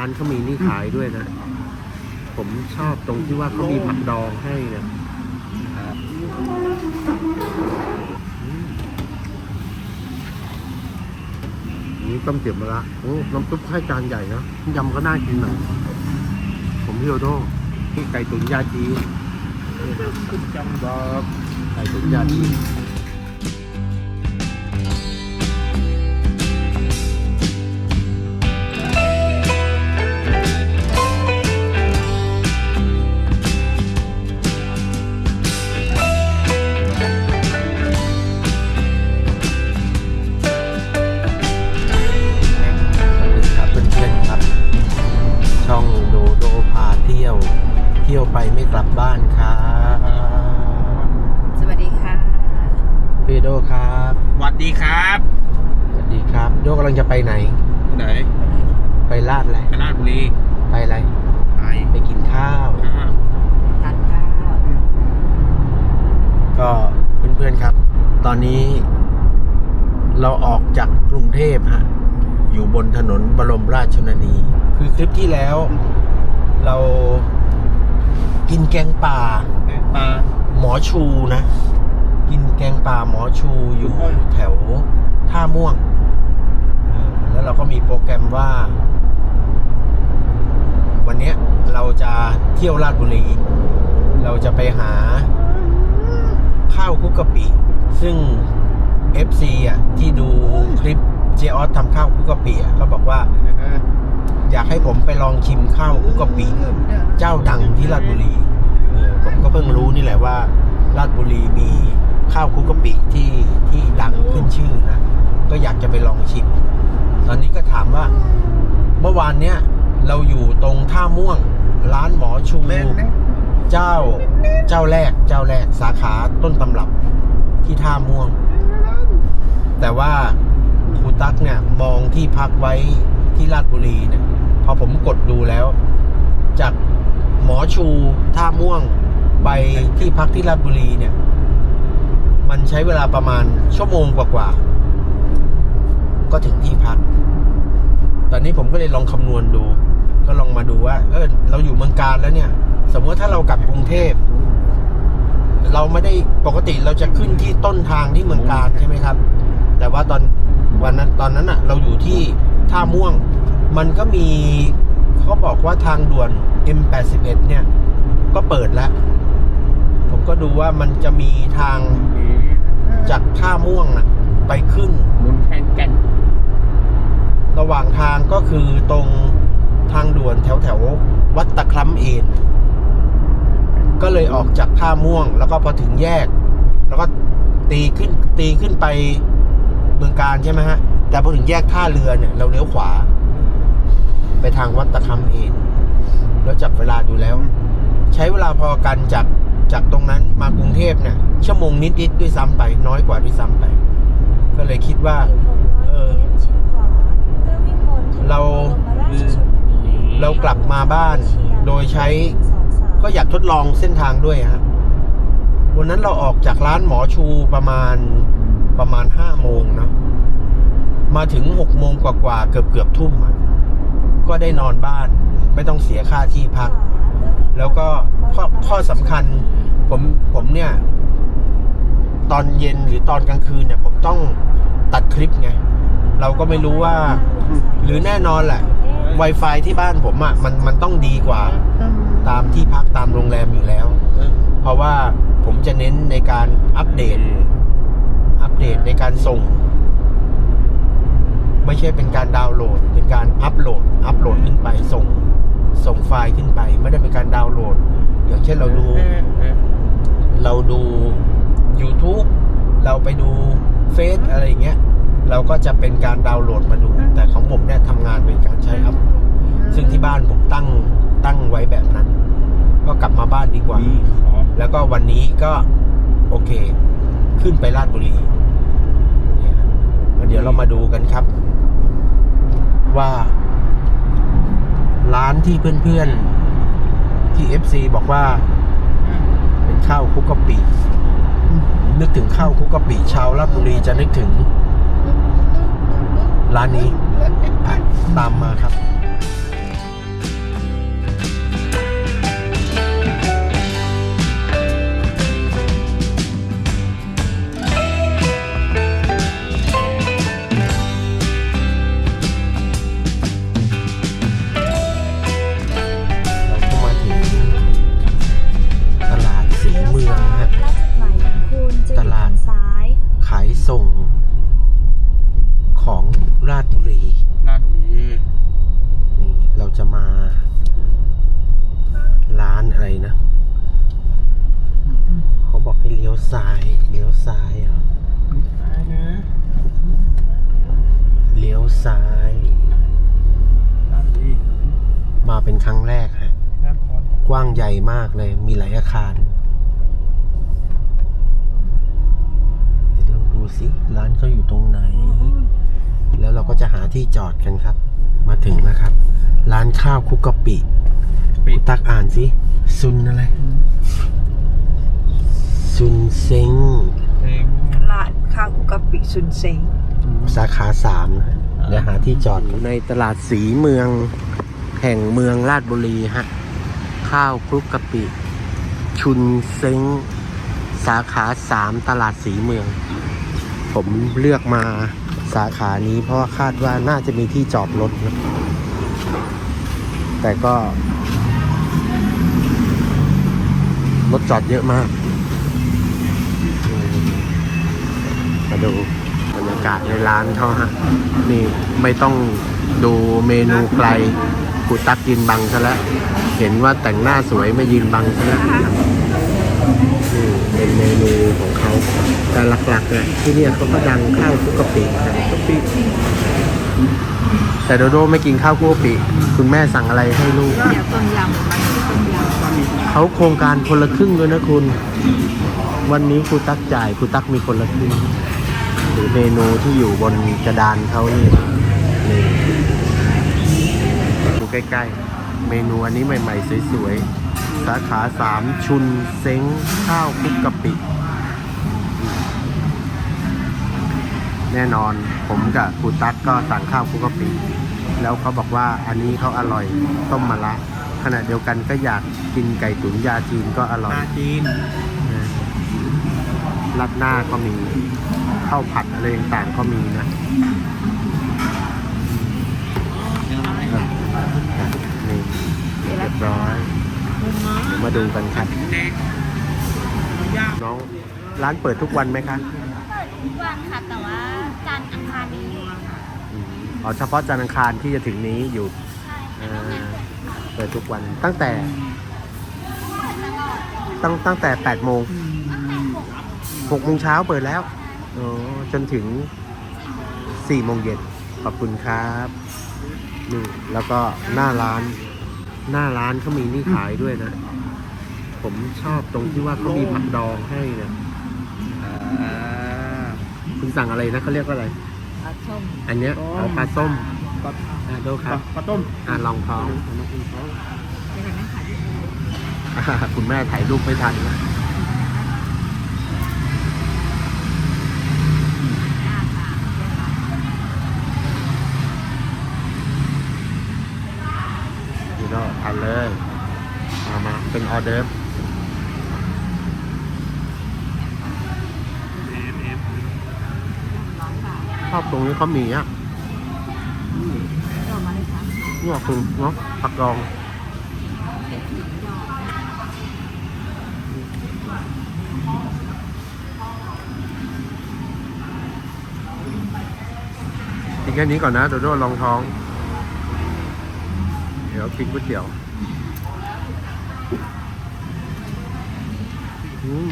ร้านเขามีนี่ขายด้วยนะ ผมชอบตรงที่ว่าเขามีผักดองให้นี่ยอืมนี่ต้มเตี๋ยวมะระโอ้น้ำซุปให้จานใหญ่นะยำก็น่ากินหน่อยผมพี่โอโดนี่ไก่ตุ๋นยาจีนขึ้นจำบไก่ตุ๋นยาจีน โดครับสวัสดีครับสวัสดีครับ โดกำลังจะไปไหน ไหนไปลาดแหละไปราชบุรีไปอะไร ไปไปกินข้าวข้าวทานข้าวก็เพื่อนๆครับ ตอนนี้ เราออกจากกรุงเทพฮะ อยู่บนถนนบรมราชชนนี คือคลิปที่แล้ว เรากินแกงป่า ปลาหมอชูนะกิน แกงป่าหมอชูอยู่แถวท่าม่วง แล้วเราก็มีโปรแกรมว่า วันนี้เราจะเที่ยวราชบุรี เราจะไปหาข้าวคุกกะปิ ซึ่ง FC อะที่ดูคลิปเจออสทำข้าวคุกกะปิก็บอกว่า อยากให้ผมไปลองชิมข้าวคุกกะปิเจ้าดังที่ราชบุรี ผมก็เพิ่งรู้นี่แหละว่าราชบุรีมี ข้าวคุกกะปิที่ที่ดังขึ้นชื่อนะ ก็อยากจะไปลองชิม ตอนนี้ก็ถามว่า เมื่อวานเนี้ยเราอยู่ตรงท่าม่วง ร้านหมอชู เจ้าเจ้าแรกเจ้าแรกสาขาต้นตำรับที่ท่าม่วง แต่ว่าครูตั๊กเนี่ยมองที่พักไว้ที่ราชบุรีเนี่ยพอผมกดดูแล้ว จากหมอชูท่าม่วงไปที่พักที่ราชบุรีเนี่ย มันใช้เวลาประมาณชั่วโมงกว่าๆก็ถึงที่พัก ตอนนี้ผมก็เลยลองคำนวณดู ก็ลองมาดูว่า เออเราอยู่เมืองการแล้วเนี่ย สมมติถ้าเรากลับกรุงเทพเราไม่ได้ปกติเราจะขึ้นที่ต้นทางที่เมืองการใช่ไหมครับ แต่ว่าตอนวันนั้นตอนนั้นอะเราอยู่ที่ท่าม่วง มันก็มีเขาบอกว่าทางด่วน M81 เนี่ย ก็เปิดแล้ว ผมก็ดูว่ามันจะมีทางจากท่าม่วงนะไปขึ้นหมุนแคนแกัน ระหว่างทางก็คือตรงทางด่วนแถวแถวๆวัดตะคล้ำเอนก็เลยออกจากท่าม่วง แล้วก็พอถึงแยก แล้วก็ตีขึ้นตีขึ้นไปเมืองการใช่ไหมฮะ แต่พอถึงแยกท่าเรือเนี่ย เราเลี้ยวขวา ไปทางวัดตะคล้ำเอนแล้วจับเวลาดูแล้ว ใช้เวลาพอกันจาก จากตรงนั้นมากรุงเทพเนี่ยชั่วโมงนิดๆด้วยซ้ำไป น้อยกว่าด้วยซ้ำไป ก็เลยคิดว่า เออ เราเรากลับมาบ้าน โดยใช้ก็อยากทดลองเส้นทางด้วยฮะวันนั้นเราออกจากร้านหมอชูประมาณประมาณห้าโมงนะมาถึงหกโมงกว่าๆเกือบเกือบทุ่มก็ได้นอนบ้าน ไม่ต้องเสียค่าที่พัก แล้วก็ข้อข้อสำคัญ ผมผมเนี่ย ตอนเย็นหรือตอนกลางคืนเนี่ย ผมต้องตัดคลิปไง เราก็ไม่รู้ว่า หรือแน่นอนแหละ Wi-Fi ที่บ้านผมอะ่ะมันมันต้องดีกว่าตามที่พักตามโรงแรมอยู่แล้ว เพราะว่าผมจะเน้นในการอัปเดต อัปเดตในการส่ง ไม่ใช่เป็นการดาวน์โหลด เป็นการอัปโหลด อัปโหลดขึ้นไปส่ง ส่งไฟล์ขึ้นไป ไม่ได้เป็นการดาวน์โหลด อย่างเช่นเราดู เราดู YouTube เราไปดูเฟซอะไรอย่างเงี้ย เราก็จะเป็นการดาวน์โหลดมาดู แต่ของผมเนี่ยทำงานโดยการใช้อัพซึ่งที่บ้านผมตั้งตั้งไว้แบบนั้น ก็กลับมาบ้านดีกว่ามีขอแล้วก็วันนี้ก็โอเค ขึ้นไปราชบุรีเนี่ยครับแล้วเดี๋ยวเรามาดูกันครับ ว่า ร้านที่เพื่อนๆ ที่ FC บอกว่า เป็นข้าวคุกกะปินึกถึงข้าวคุกกะปิชาวราชบุรีจะนึกถึงร้านนี้ไปตามมาครับ ดกันครับ มาถึงแล้วครับ ร้านข้าวคุกกะปิปิตักอ่านสิซุนอะไรซุนเซ็งเองร้านข้าวคุกกะปิซุนเซ็งสาขาสามนะฮะเดี๋ยวหาที่จอดอยู่ในตลาดสีเมือง แห่งเมืองราชบุรีฮะ ข้าวคลุกกะปิ ชุนเซ็ง สาขาสามตลาดสีเมือง ผมเลือกมา สาขานี้ เพราะว่าคาดว่าน่าจะมีที่จอดรถนะแต่ก็ รถจอดเยอะมาก มาดูบรรยากาศในร้านเขาฮะ นี่ไม่ต้องดูเมนูไกลกูตักยืนบังซะแล้ว เห็นว่าแต่งหน้าสวยไม่ยืนบังซะแล้วนี่เป็นเมนูของเขา แต่หลักๆเนี่ยที่เนี่ยเขาก็ดังข้าวคุกกะปินะกะปิแต่โดโดไม่กินข้าวคุกกะปิ คุณแม่สั่งอะไรให้ลูก เนี่ยต้มยำมันต้มยำเขาโครงการคนละครึ่งด้วยนะคุณ วันนี้ครูตักจ่ายครูตักมีคนละครึ่งหรือเมนูที่อยู่บนกระดานเขานี่นี่ดูใกล้ๆ เมนูอันนี้ใหม่ๆ สวยๆ สาขาสามชุนเซ้งข้าวคลุกกะปิ แน่นอนผมกับครูตั๊กก็สั่งข้าวคลุกกะปิแล้วเขาบอกว่าอันนี้เขาอร่อยต้มมะระขณะเดียวกันก็อยากกินไก่ตุ๋นยาจีนก็อร่อยมาจีนนะรัดหน้าก็มีข้าวผัดอะไรต่างๆก็มีนะนี่เรียบร้อยเดี๋ยวมาดูกันครับแดงย่างน้องร้านเปิดทุกวันไหมคะทุกวันค่ะแต่ว่าจันทร์อังคารนี้ อืมอ๋อเฉพาะจันทร์อังคารที่จะถึงนี้อยู่ใช่อ่ค่ะาเปิดทุกวันตั้งแต่ ตั้งตั้งแต่แปดโมงหกโมงเช้าเปิดแล้วอ๋อจนถึงสี่โมงเย็นขอบคุณครับนี่แล้วก็หน้าร้าน หน้าร้านเขามีนี่ขายด้วยนะ ผมชอบตรงที่ว่าเขามีผักดองให้นะอ่าคุณสั่งอะไรนะเขาเรียกว่าอะไรปลาส้มอันเนี้ยเอาปลาส้มปลาอะดูครับปลาต้มอะลองท้องเป็นอะไรนะคะอ่าคุณแม่ถ่ายรูปไม่ทันนะนี่ก็ทานเลยมามาเป็นออเดิร์ฟ เอฟเอฟ ช อบตรงนี้เขามีอะก็มาเลยค่ะนี่คุณเนาะผักดองกินแค่นี้ก่อนนะโดโดลองท้อง เดี๋ยวกินก๋วยเตี๋ยวม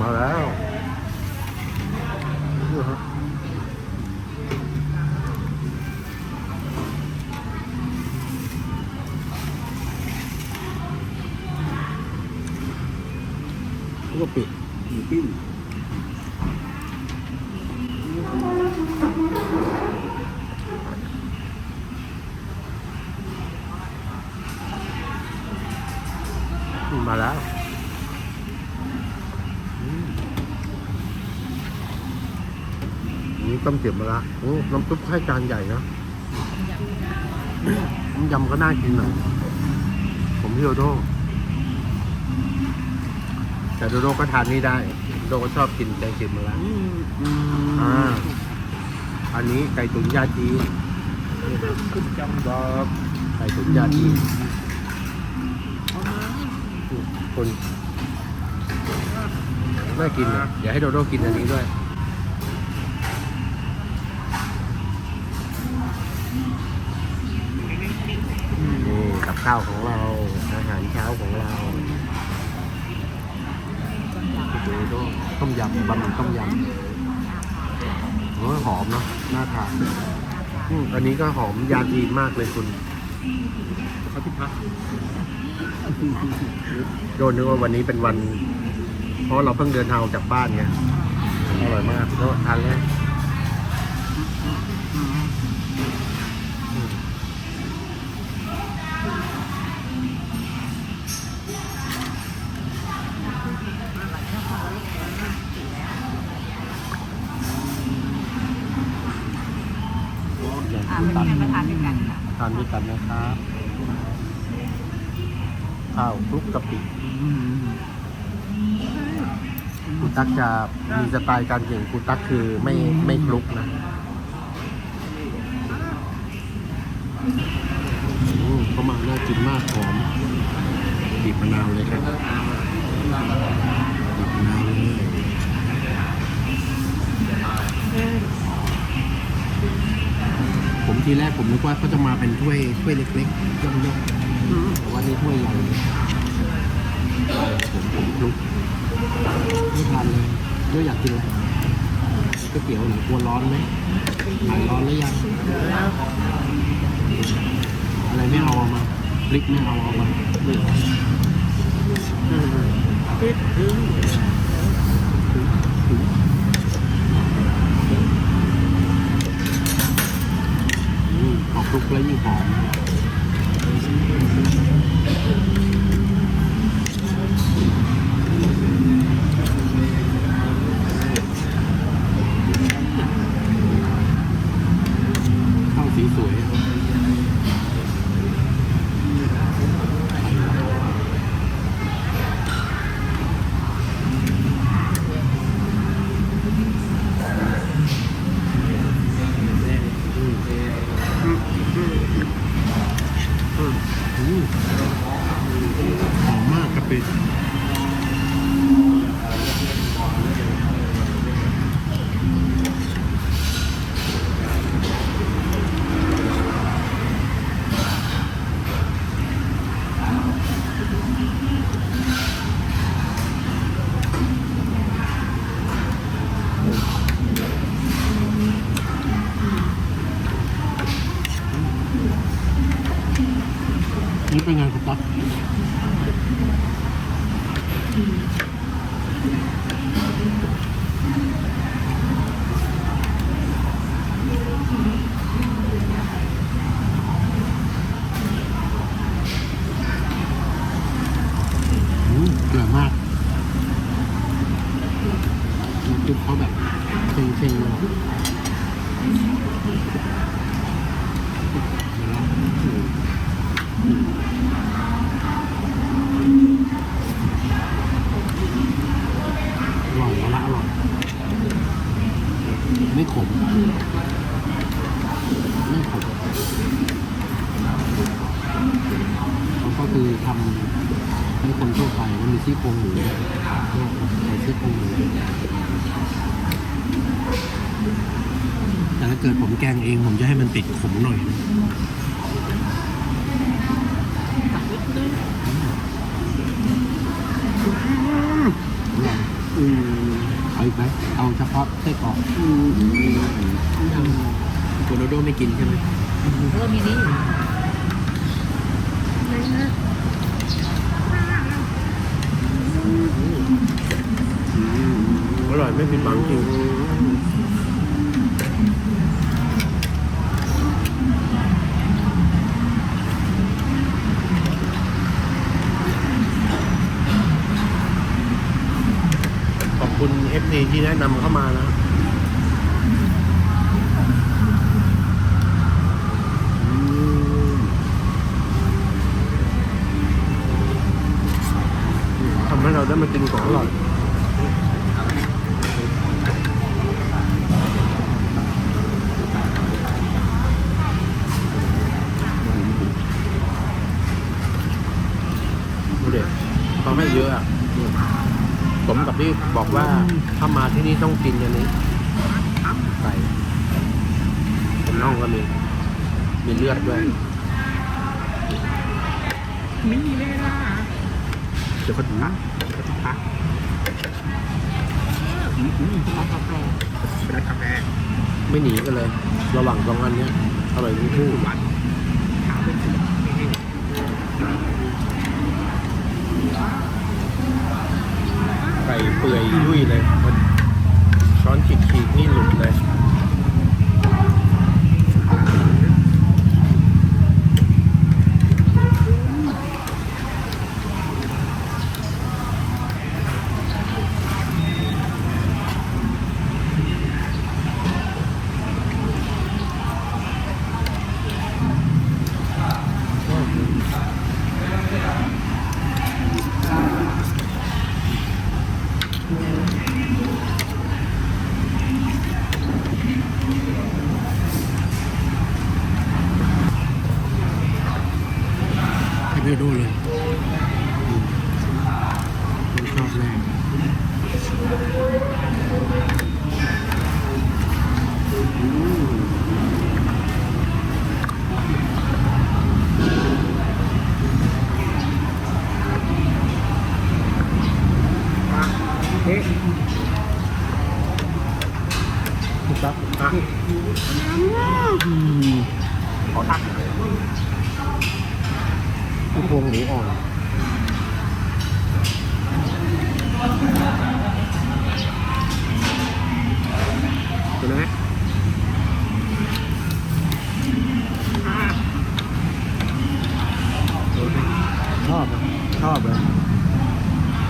มาแล้วนี่ฮะ กกะปิหมูปิ้งอืมมาแล้วอืมนี่ต้มเตี๋ยวมาละโอ้น้ำซุปให้จานใหญ่นะน้ำยำก็น่ากินหน่อยผมพี่โดโด แต่โดโดก็ทานนี่ได้โดโดก็ชอบกินแกงเผ็ดมาละอืมอืมอ่าอันนี้ไก่ตุ๋นยาจีนขึ้นจำบอกไก่ตุ๋นยาจีนคนน่ากินนะเดี๋ยวให้โดโดกินอันนี้ด้วยนี่กับข้าวของเราอาหารเช้าของเรา ดูดูต้มยำบะหมี่ต้มยำโอ้ยหอมเนาะน่าทานอืมอันนี้ก็หอมยาจีนมากเลยคุณเขาที่พักโดนนึกว่าวันนี้เป็นวัน เพราะเราเพิ่งเดินทางออกจากบ้านไงอร่อยมากก็ทานแล้ว อ่าไม่งั้มาทานด้วยกันค่ะทานด้วยกันนะครับข้าวคลุกกะปิคุณตั๊กจะมีสไตล์การเก่งคุณตั๊กคือไม่ไม่คลุกนะอืมเข้ามาน่ากินมากหอมบีบมะนาวเลยครับบีบมะนาวเลย ผมทีแรกผมนึกว่าเขาจะมาเป็นถ้วยถ้วยเล็กๆย่อมๆแต่ว่านี่ถ้วยใหญ่ผมผมลุกไม่ทานเลยก็อยากกินอะไรก๋วยเตี๋ยวหรือกลัวร้อนไหมหายร้อนหรือยังอะไรไม่เอาเอามาพริกไม่เอาเอามาไม่เอาคิด กินใช่ไหมแล้วก็มีนี้อยู่อร่อยไม่ผิดหวังจริงขอบคุณ FC ที่แนะนำเข้ามานะอื ลือดด้วย ไม่มีเลยนะเดี๋ยวคนพักเดี๋ยวนพักร้านกาแฟร้กาแฟไม่หนีกันเลย ระหว่างสองอันเนี้ยอร่อยทั้งคู่หวานขาเป็นสีไก่เปื่อยยุ่ยเลย ช้อนขีดขีดนี่หลุดเลย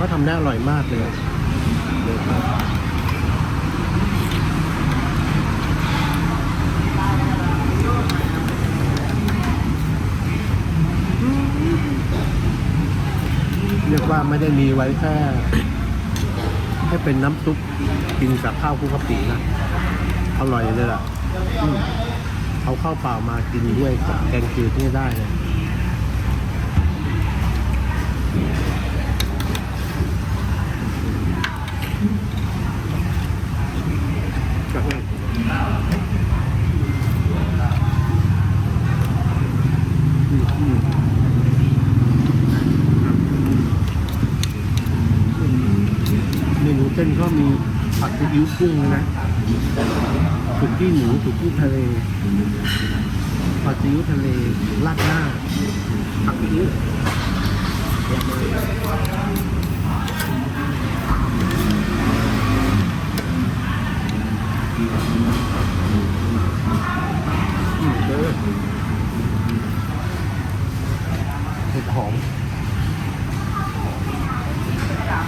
เขาทำได้อร่อยมากเลยเลยครับเรียกว่าไม่ได้มีไว้แค่ให้เป็นน้ำซุปกินกับข้าวคุกกะปินะ อร่อยเลยล่ะ เอาข้าวเปล่ามากินด้วยกับแกงจืดนี่ได้เลย แบบนั้น อืมอืม เส้นก็มีผัดซีอิ๊วกุ้งนะสุกี้หมูสุกี้ทะเลผัดซีอิ๊วทะเลราดหน้าผักซีอิ๊วเห็ดหอม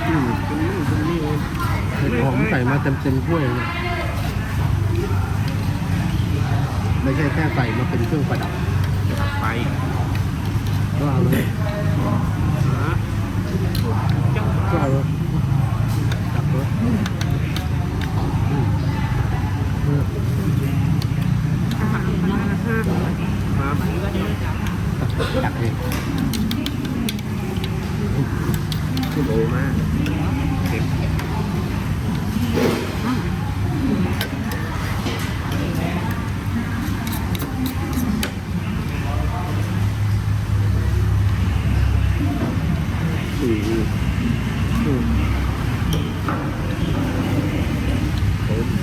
อืมตรงนี้ตรงนี้เองเห็ดหอมใส่มาเต็มเต็มๆถ้วยเลยไม่ใช่แค่ใส่มาเป็นเครื่องประดับไปก็เอาเลยฮะเจ้าก็เอาเลยจับเลยอืมเออครับตักเอง ชั่วโอมากเด็ด อืมอืม โอ้โห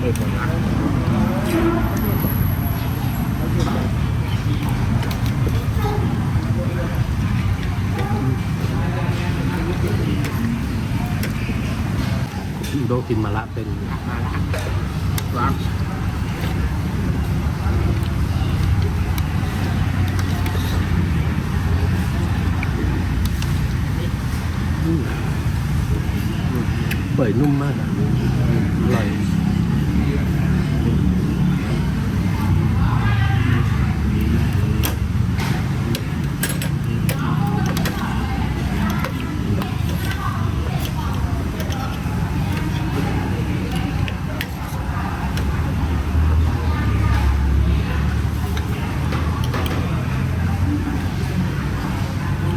เออผมรัก โดกินมาละเป็น มาละรัก อืม เปื่อยนุ่มมากอะอร่อย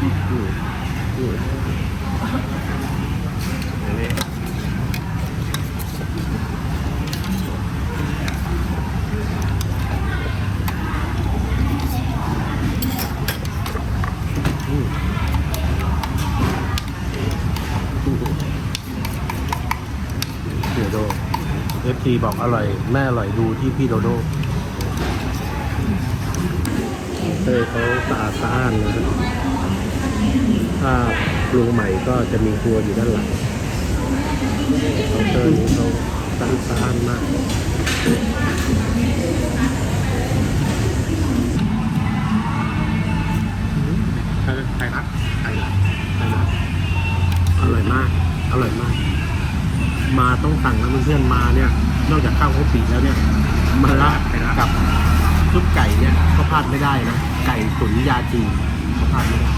อืมอืม เดี๋ยวนี้ อืมอืมเดี๋ยวโดเอฟซีบอกอร่อย แม่อร่อยดูที่พี่โดโดเต้ยเขาสะอาดสะอ้านนะครับถ้าปรุงใหม่ก็จะมีครัวอยู่ด้านหลังเคาน์เตอร์นี้เขาสะอาดสะอ้านมากใครใครรักใครรักใช่ไหมอร่อยมาก อร่อยมาก มาต้องสั่งนะเพื่อนๆมาเนี่ย นอกจากข้าวโพดปีแล้วเนี่ยมาละกับซุปไก่เนี่ยก็พลาดไม่ได้นะ ไก่ตุ๋นยาจีนก็พลาดไม่ได้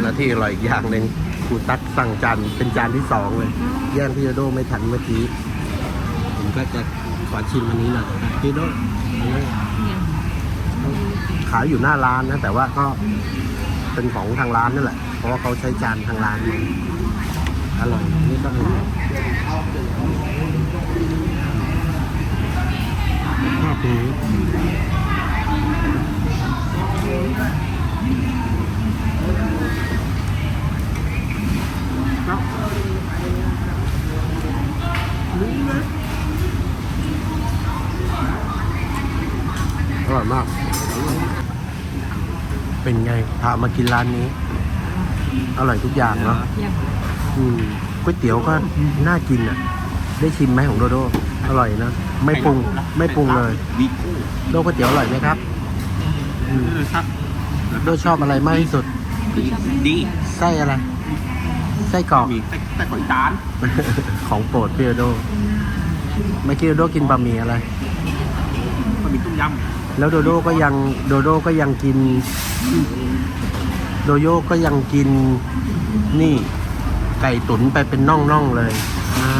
และที่อร่อยอีกอย่างหนึ่งครูตั๊กสั่งจานเป็นจานที่สองเลยแย่งพี่โดโดไม่ทันเมื่อกี้ผมก็จะขอชิมอันนี้หน่อยนะพี่โดอันนี้เนี่ยขขายอยู่หน้าร้านนะ แต่ว่าก็เป็นของทางร้านนั่นแหละ เพราะว่าเขาใช้จานทางร้านมาอร่อยนี่ก็อร่อย ชอบนี้อร่อยมาก เป็นไงพามากินร้านนี้ อร่อยทุกอย่างเนาะเที่ยงอืม ก๋วยเตี๋ยวก็น่ากินอะ ได้ชิมไหมของโดโด อร่อยนะ ไม่ปรุง ไม่ปรุงเลยดีคู่โดก๋วยเตี๋ยวอร่อยไหมครับอืมครับโดชอบอะไรมากที่สุด ดีไส้อะไร ไส้กรอก มีแต่แต่ก๋วยจานของโปรดพี่โดโดเมื่อกี้โดโดกินบะหมี่อะไร ก็มีต้มยแล้วโดโดก็ยังโดโดก็ยังกิน โดโยก็ยังกินนี่ ไก่ตุ๋นไปเป็นน่องๆเลย อ่า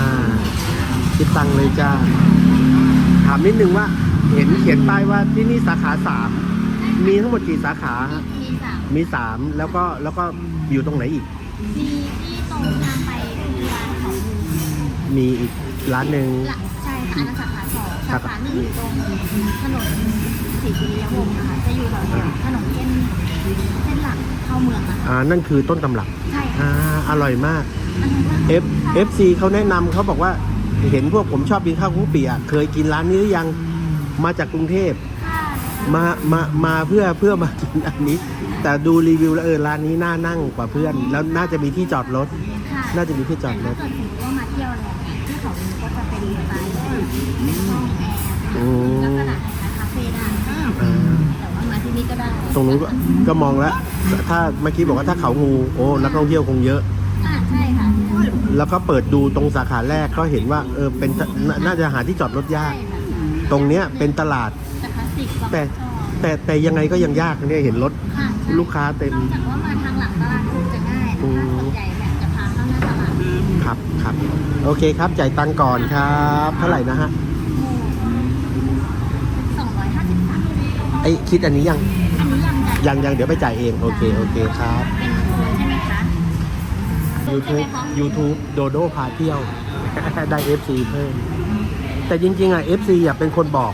คิดตังค์เลยจ้า ถามนิดนึงว่า เห็นเขียนป้ายว่าที่นี่สาขาสามมีทั้งหมดกี่สาขาฮะมีสามมีสามแล้วก็แล้วก็อยู่ตรงไหนอีก มีที่ตรงทางไปคือร้านของมูมีอีกร้านหนึ่ง ละใช่ค่ะอันนั้นสาขาสองครัสาบขาหนึ่งอยู่ตรงถนน ศรีสุริยวงศ์นะคะจะอยู่แถวๆถนนเส้นเส้นหลักเข้าเมืองอะค่ะอ่านั่นคือต้นตำรับใช่อ่าค่ะอร่อยมากอันนั้นก็ F FC เขาแนะนำเขาบอกว่าเห็นพวกผมชอบกินข้าวคุกปีอะเคยกินร้านนี้หรือยังมาจากกรุงเทพค่ะมามามาเพื่อเพื่อมากินอันนี้ แต่ดูรีวิวแล้วเออร้านนี้น่านั่งกว่าเพื่อน แล้วน่าจะมีที่จอดรถ ค่ะน่าจะมีที่จอดรถ้าถเกิดสมมติว่ามาเที่ยวเนี่ยที่เขามีก็จะเป็นสไตล์เป็นห้องแอร์อืลักมษณะค นี่ก็ได้ตรงนู้นก็ก็มองแล้ว ถ้าเมื่อกี้บอกว่าถ้าเขางูโอ้นักท่องเที่ยวคงเยอะ อ่าใช่ค่ะแล้วก็เปิดดูตรงสาขาแรกก็เห็นว่าเออเป็นน่าน่าจะหาที่จอดรถยากใช่ค่ะตรงเนี้ยเป็นตลาด แต่คลาสสิกบางแต่ชอบแต่แต่ยังไงก็ยังยากเนี่ยเห็นรถค่ะใช่ลูกค้าเต็ม นอกจากว่ามาทางหลังตลาดคงจะง่ายอืแต่มถ้าส่วนใหญ่แบบจะพาเข้าหน้าตลาดครับครับโอเคครับจ่ายตังค์ก่อนครับ เท่าไหร่นะฮะ สองร้อยห้าสิบบาท ไอยคิดอันนี้ยัง อันนี้ยังจ่ายยังยังเดี๋ยวไปจ่ายเอง โอเค โอเคครับ เป็นโคนใช่ไหมคะ YouTube ใช่ไหมคะ YouTube โดโดพาเที่ยว ได้ FC เพิ่ม แต่จริง ๆ อะ FC อะเป็นคนบอก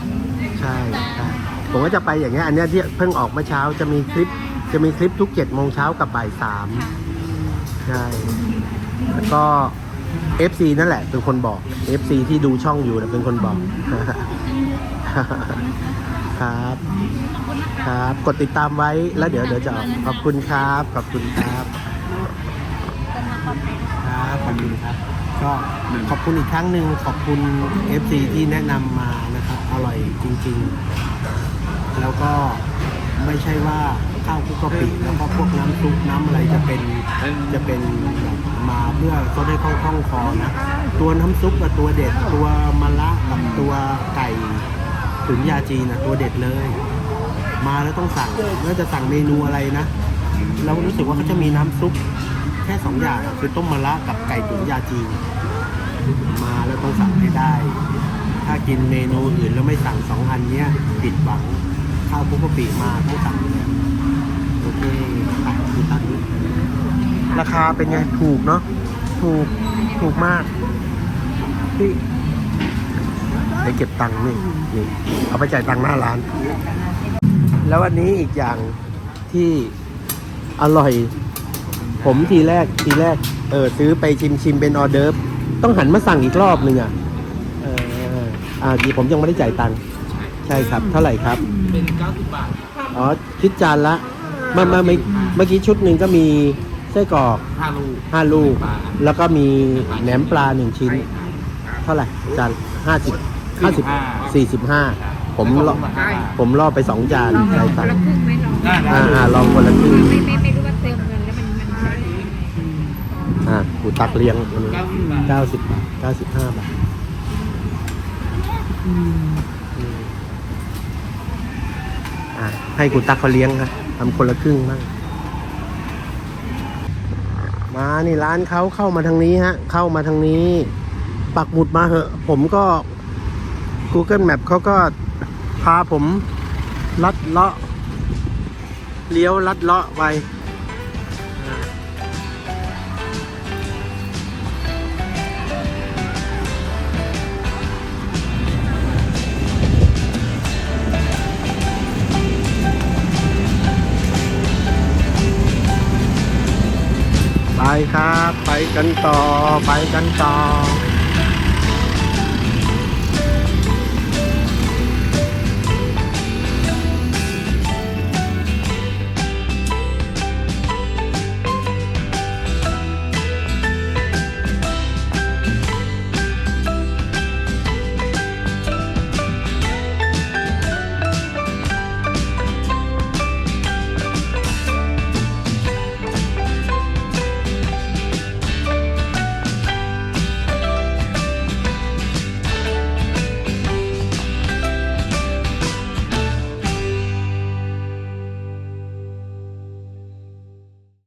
ใช่ใช่ผมก็จะไปอย่างเงี้ยอันเนี้ยที่เพิ่งออกเมื่อเช้าจะมีคลิป จะมีคลิปทุก7โมงเช้ากับบ่ายสามใช่แล้วก็ FC นั่นแหละเป็นคนบอก FC ที่ดูช่องอยู่นะเป็นคนบอก ครับ ครับ กดติดตามไว้แล้วเดี๋ยวเดี๋ยวจะออกขอบคุณครับ ขอบคุณครับ ครับขอบคุณครับ ก็ขอบคุณอีกครั้งหนึ่งขอบคุณ FC ที่แนะนำมานะครับอร่อยจริง ๆ แล้วก็ไม่ใช่ว่าข้าวคุกกะปิแล้วก็พวกน้ำซุปน้ำอะไรจะเป็นจะเป็นมาเพื่อก็ได้คล่องคล่องคอนะ ตัวน้ำซุปกับตัวเด็ดตัวมะระกับตัวไก่ ตุ๋นยาจีนนะตัวเด็ดเลย มาแล้วต้องสั่งแล้วจะสั่งเมนูอะไรนะเรารู้สึกว่าเขาจะมีน้ำซุปแค่สองอย่างคือต้มมะระกับไก่ตุ๋นยาจีน มาแล้วต้องสั่งให้ได้ ถ้ากินเมนูอื่นแล้วไม่สั่งสองอันเนี้ยผิดหวังข้าวคุกกะปิมาต้องสั่งโอเคไปดูตันนี้ราคาเป็นไงถูกเนาะถูกถูกมากพี่ ไปเก็บตังค์นี่นี่เอาไปจ่ายตังค์หน้าร้าน แล้ววันนี้อีกอย่างที่อร่อย ผมทีแรกทีแรก เออซื้อไปชิมชิมเป็นออเดิร์ฟต้องหันมาสั่งอีกรอบหนึ่งอะเอออ่าดีผมยังไม่ได้จ่ายตังค์ใช่ครับ เท่าไหร่ครับ เป็น 90 บาทอ๋อคิดจานละเมื่อเมื่อเมื่อเมื่อกี้ชุดหนึ่งก็มีไส้กรอก5ลูกห้าลูก แล้วก็มีแหนมปลาหนึ่งชิ้น เท่าไหร่จานห้าสิบ ห้าสิบสี่สิบห้าผมรอผมรอไปสองจานจ่ายตังค์ครึ่งไหมลองได้ อ่าอ่าลองคนละครึ่งไม่ไม่ไม่รู้ว่าเติมเงินแล้วมันมันใช้อ่ากูตักเลี้ยง90บาทเก้าสิบบาทเก้าสิบห้าบาทอืมอ่าให้กูตักเขาเลี้ยงครับทำคนละครึ่งบ้างมานี่ร้านเขาเข้ามาทางนี้ฮะ เข้ามาทางนี้ ปักหมุดมาเหอะ ผมก็ Google Map เขาก็พาผมลัดเลาะเลี้ยวลัดเลาะไปไปครับ ไปกันต่อ ไปกันต่อ